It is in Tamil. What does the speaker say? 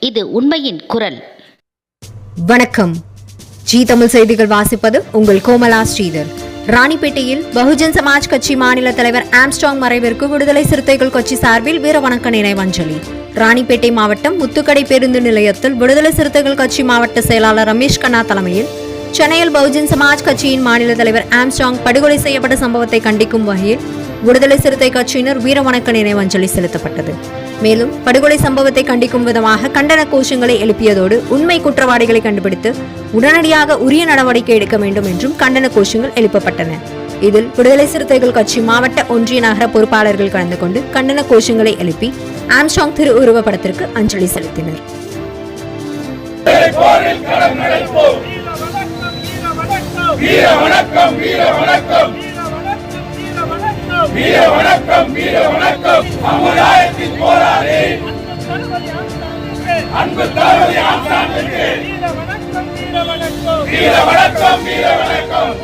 இது உண்மையின் குரல். வணக்கம். ஜி தமிழ் செய்திகள் வாசிப்பது உங்கள் கோமலா ஸ்ரீதர். ராணிப்பேட்டையில் பகுஜன் சமாஜ் கட்சி மாநில தலைவர் ஆம்ஸ்டாங் மறைவிற்கு விடுதலை சிறுத்தைகள் கட்சி சார்பில் வீரவணக்க நினைவஞ்சலி. ராணிப்பேட்டை மாவட்டம் முத்துக்கடை பேருந்து நிலையத்தில் விடுதலை சிறுத்தைகள் கட்சி மாவட்ட செயலாளர் ரமேஷ் கண்ணா தலைமையில் சென்னையில் பகுஜன் சமாஜ் கட்சியின் மாநில தலைவர் ஆம்ஸ்டாங் படுகொலை செய்யப்பட்ட சம்பவத்தை கண்டிக்கும் வகையில் விடுதலை சிறுத்தை கட்சியினர் வீரவணக்க நினைவஞ்சலி செலுத்தப்பட்டது. மேலும் படுகொலை சம்பவத்தை கண்டிக்கும் விதமாக கண்டன கோஷங்களை எழுப்பியதோடு உண்மை குற்றவாளிகளை கண்டுபிடித்து உடனடியாக உரிய நடவடிக்கை எடுக்க வேண்டும் என்றும் கண்டன கோஷங்கள் எழுப்பப்பட்டன. இதில் விடுதலை சிறுத்தைகள் கட்சி மாவட்ட ஒன்றிய நகர பொறுப்பாளர்கள் கலந்து கொண்டு கண்டன கோஷங்களை எழுப்பி ஆம்ஸ்டாங் திரு உருவப்படத்திற்கு அஞ்சலி செலுத்தினர். வீர வணக்கம் வீர வணக்கம். வீர வணக்கம் வீர வணக்கம். போராளி அன்பு தளபதி ஆசானுக்கு வீர வணக்கம் வீர வணக்கம்.